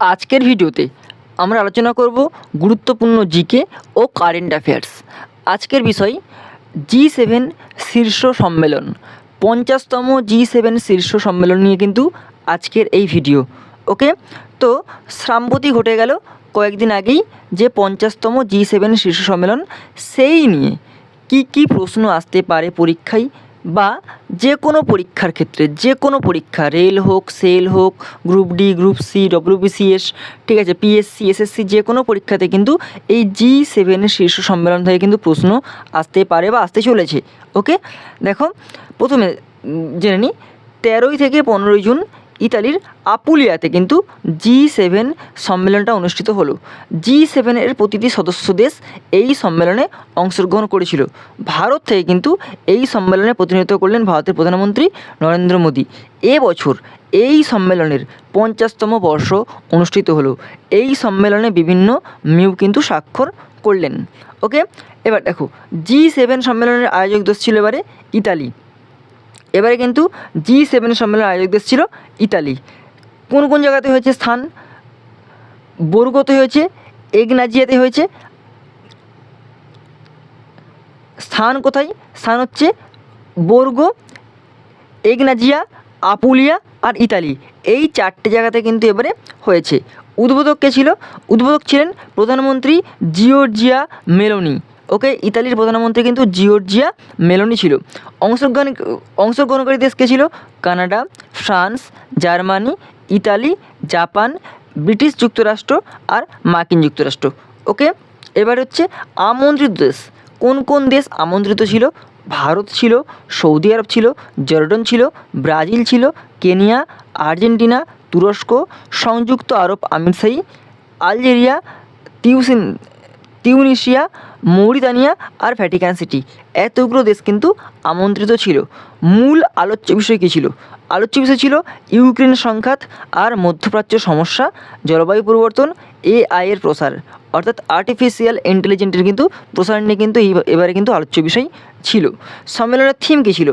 আজকের ভিডিওতে আমরা আলোচনা করব গুরুত্বপূর্ণ জিকে ও কারেন্ট অ্যাফেয়ার্স। আজকের বিষয় জি সেভেন শীর্ষ সম্মেলন। পঞ্চাশতম জি সেভেন শীর্ষ সম্মেলন নিয়ে কিন্তু আজকের এই ভিডিও। ওকে? তো সাম্প্রতি ঘটে গেল কয়েকদিন আগেই যে পঞ্চাশতম জি সেভেন শীর্ষ সম্মেলন, সেই নিয়ে কি কি প্রশ্ন আসতে পারে পরীক্ষায়? বা যে কোনো পরীক্ষার ক্ষেত্রে, যে কোনো পরীক্ষা, রেল হোক, সেল হোক, group D, group C WBCS ঠিক আছে পিএসসি এসএসসি যে কোনো পরীক্ষাতে কিন্তু এই জি সেভেনের শীর্ষ সম্মেলন থেকে কিন্তু প্রশ্ন আসতে পারে বা আসতে চলেছে ওকে দেখো, প্রথমে জেনে নিই তেরোই থেকে পনেরোই জুন ইতালির আপুলিয়াতে কিন্তু জি সেভেন সম্মেলনটা অনুষ্ঠিত হলো। জি সেভেনের প্রতিটি সদস্য দেশ এই সম্মেলনে অংশগ্রহণ করেছিল। ভারত থেকে কিন্তু এই সম্মেলনে প্রতিনিধিত্ব করলেন ভারতের প্রধানমন্ত্রী নরেন্দ্র মোদী। এবছর এই সম্মেলনের পঞ্চাশতম বর্ষ অনুষ্ঠিত হলো। এই সম্মেলনে বিভিন্ন মিউ কিন্তু স্বাক্ষর করলেন। ওকে, এবার দেখো, জি সেভেন সম্মেলনের আয়োজক দেশ ছিল এবারে ইতালি। এবারে কিন্তু জি সেভেন সম্মেলনের আয়োজক দেশ ছিল ইতালি। কোন কোন জায়গাতে হয়েছে স্থান? বর্গতে হয়েছে, এগনাজিয়াতে হয়েছে। স্থান কোথায়? স্থান হচ্ছে বর্গ, এগনাজিয়া, আপুলিয়া আর ইতালি। এই চারটে জায়গাতে কিন্তু এবারে হয়েছে। উদ্বোধক কে ছিল? উদ্বোধক ছিলেন প্রধানমন্ত্রী জিওর্জিয়া মেলোনি। ওকে, ইতালির প্রধানমন্ত্রী কিন্তু জিওর্জিয়া মেলোনি ছিল। অংশগ্রহণ, অংশগ্রহণকারী দেশ কে ছিল? Canada, France, Germany, Italy, Japan, British যুক্তরাষ্ট্র আর মার্কিন যুক্তরাষ্ট্র। ওকে, এবার হচ্ছে আমন্ত্রিত দেশ। কোন কোন দেশ আমন্ত্রিত ছিল? ভারত ছিল, সৌদি আরব ছিল, জর্ডন ছিল, ব্রাজিল ছিল, কেনিয়া, আর্জেন্টিনা, তুরস্ক, সংযুক্ত আরব আমিরশাহী, আলজেরিয়া, তিউসিন তিউনিশিয়া মৌরিতানিয়া আর ভ্যাটিকান সিটি। এতগুলো দেশ কিন্তু আমন্ত্রিত ছিল। মূল আলোচ্য বিষয় কী ছিল? আলোচ্য বিষয় ছিল ইউক্রেন সংঘাত আর মধ্যপ্রাচ্য সমস্যা, জলবায়ু পরিবর্তন, এআই এর প্রসার। অর্থাৎ আর্টিফিশিয়াল ইন্টেলিজেন্টের কিন্তু প্রসার নিয়ে কিন্তু এবারে কিন্তু আলোচ্য বিষয় ছিল। সম্মেলনের থিম কী ছিল?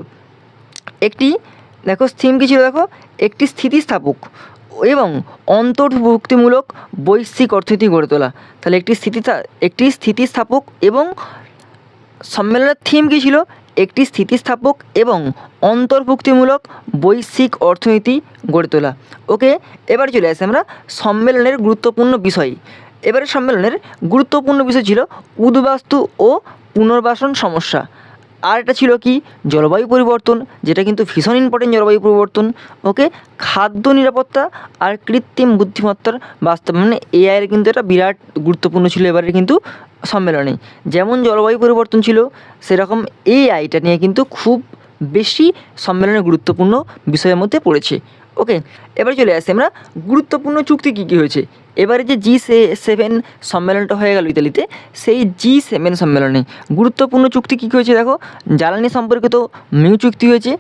একটি, দেখো থিম কী ছিল দেখো? একটি স্থিতিস্থাপক। এবং অন্তর্ভুক্তিমূলক বৈশ্বিক অর্থনীতি গড়ে তোলা। তাহলে একটি স্থিতি একটি স্থিতিস্থাপক এবং সম্মেলনের থিম কী ছিল? একটি স্থিতিস্থাপক এবং অন্তর্ভুক্তিমূলক বৈশ্বিক অর্থনীতি গড়ে তোলা। ওকে, এবার চলে আসি আমরা সম্মেলনের গুরুত্বপূর্ণ বিষয়। এবারে সম্মেলনের গুরুত্বপূর্ণ বিষয় ছিল উদ্বাস্তু ও পুনর্বাসন সমস্যা। আর একটা ছিল কি? জলবায়ু পরিবর্তন, যেটা কিন্তু ভীষণ ইম্পর্টেন্ট জলবায়ু পরিবর্তন। ওকে খাদ্য নিরাপত্তা আর কৃত্রিম বুদ্ধিমত্তার বাস্তব মানে এআইয়ের কিন্তু এটা বিরাট গুরুত্বপূর্ণ ছিল এবারে কিন্তু সম্মেলনে। যেমন জলবায়ু পরিবর্তন ছিল, সেরকম এআইটা নিয়ে কিন্তু খুব বেশি সম্মেলনে গুরুত্বপূর্ণ বিষয়ের মধ্যে পড়েছে। ওকে এবার চলে আসি আমরা। গুরুত্বপূর্ণ চুক্তি কী কী হয়েছে? এবারে যে জি সেভেন সম্মেলনটা হয়ে গেল ইতালিতে, সেই জি সেভেন সম্মেলনে গুরুত্বপূর্ণ চুক্তি কী কী হয়েছে দেখো? জ্বালানি সম্পর্কিত মিউ চুক্তি হয়েছে,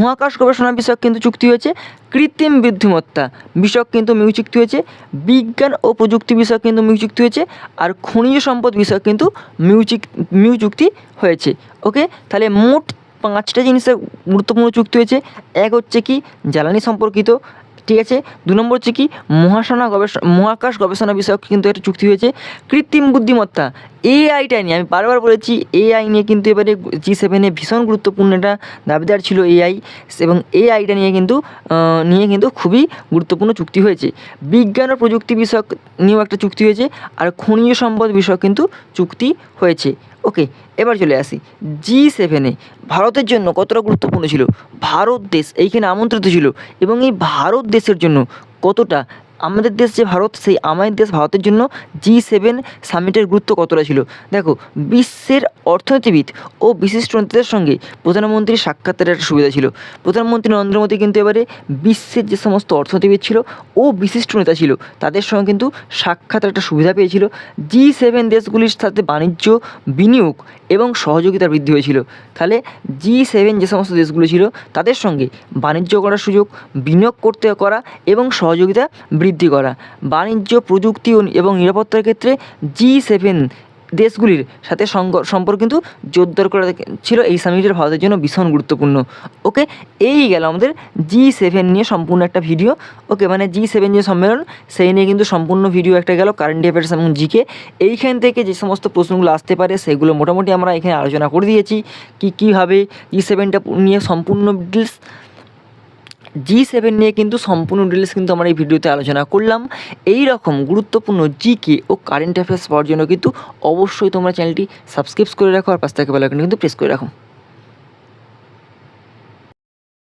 মহাকাশ গবেষণা বিষয়ক কিন্তু চুক্তি হয়েছে, কৃত্রিম বুদ্ধিমত্তা বিষয়ক কিন্তু মিউ চুক্তি হয়েছে, বিজ্ঞান ও প্রযুক্তি বিষয়ক কিন্তু মিউ চুক্তি হয়েছে, আর খনিজ সম্পদ বিষয়ক কিন্তু মিউ চুক্তি হয়েছে। ওকে তাহলে মোট পাঁচটা জিনিসের গুরুত্বপূর্ণ চুক্তি হয়েছে। এক হচ্ছে কি, জ্বালানি সম্পর্কিত, ঠিক আছে? দু নম্বর হচ্ছে কি মহাশনা গবেষণা মহাকাশ গবেষণা বিষয়ক কিন্তু একটা চুক্তি হয়েছে। কৃত্রিম বুদ্ধিমত্তা এআইটা নিয়ে, আমি বারবার বলেছি এআই নিয়ে কিন্তু এবারে জি সেভেনে ভীষণ গুরুত্বপূর্ণ একটা দাবিদার ছিল এআই এবং এআইটা নিয়ে কিন্তু নিয়ে কিন্তু খুবই গুরুত্বপূর্ণ চুক্তি হয়েছে। বিজ্ঞান ও প্রযুক্তি বিষয়ক নিয়েও একটা চুক্তি হয়েছে, আর খনিজ সম্পদ বিষয়ক কিন্তু চুক্তি হয়েছে। ওকে, এবার চলে আসি। জি সেভেনে ভারতের জন্য কতটা গুরুত্বপূর্ণ ছিল? ভারত দেশ, এইখানে আমন্ত্রিত ছিল, এবং এই ভারত দেশের জন্য কতটা আমাদের দেশ যে ভারত, সেই আমাদের দেশ ভারতের জন্য জি সেভেন সামিটের গুরুত্ব কতটা ছিল? দেখো, বিশ্বের অর্থনীতিবিদ ও বিশিষ্ট নেতাদের সঙ্গে প্রধানমন্ত্রীর সাক্ষাতের একটা সুবিধা ছিল। প্রধানমন্ত্রী নরেন্দ্র মোদী কিন্তু এবারে বিশ্বের যে সমস্ত অর্থনীতিবিদ ছিল ও বিশিষ্ট নেতা ছিল, তাদের সঙ্গে কিন্তু সাক্ষাতের একটা সুবিধা পেয়েছিল। জি সেভেন দেশগুলির সাথে বাণিজ্য, বিনিয়োগ এবং সহযোগিতা বৃদ্ধি হয়েছিল। তাহলে জি সেভেন যে সমস্ত দেশগুলো ছিল, তাদের সঙ্গে বাণিজ্য করার সুযোগ, বিনিয়োগ করতে করা এবং সহযোগিতা বৃদ্ধি করা। বাণিজ্য, প্রযুক্তি এবং নিরাপত্তার ক্ষেত্রে জি সেভেন দেশগুলির সাথে সম্পর্ক কিন্তু জোরদার করা ছিল এই সামিটের ভারতের জন্য ভীষণ গুরুত্বপূর্ণ। ওকে, এই গেল আমাদের জি সেভেন নিয়ে সম্পূর্ণ একটা ভিডিও। ওকে মানে জি সেভেন যে সম্মেলন, সেই নিয়ে কিন্তু সম্পূর্ণ ভিডিও একটা গেল কারেন্ট অ্যাফেয়ার্স এবং জিকে এইখান থেকে যে সমস্ত প্রশ্নগুলো আসতে পারে, সেগুলো মোটামুটি আমরা এখানে আলোচনা করে দিয়েছি। কি কীভাবে জি সেভেনটা নিয়ে সম্পূর্ণ ডিটেলস জি সেভেন নিয়ে কিন্তু সম্পূর্ণ ডিটেলস কিন্তু আমরা এই ভিডিওতে আলোচনা করলাম। এই রকম গুরুত্বপূর্ণ জিকে ও কারেন্ট অ্যাফেয়ার্স পাওয়ার জন্য কিন্তু অবশ্যই তোমরা চ্যানেলটি সাবস্ক্রাইব করে রাখো আর পাশ থেকে বেলাইকনটি কিন্তু প্রেস করে রাখো।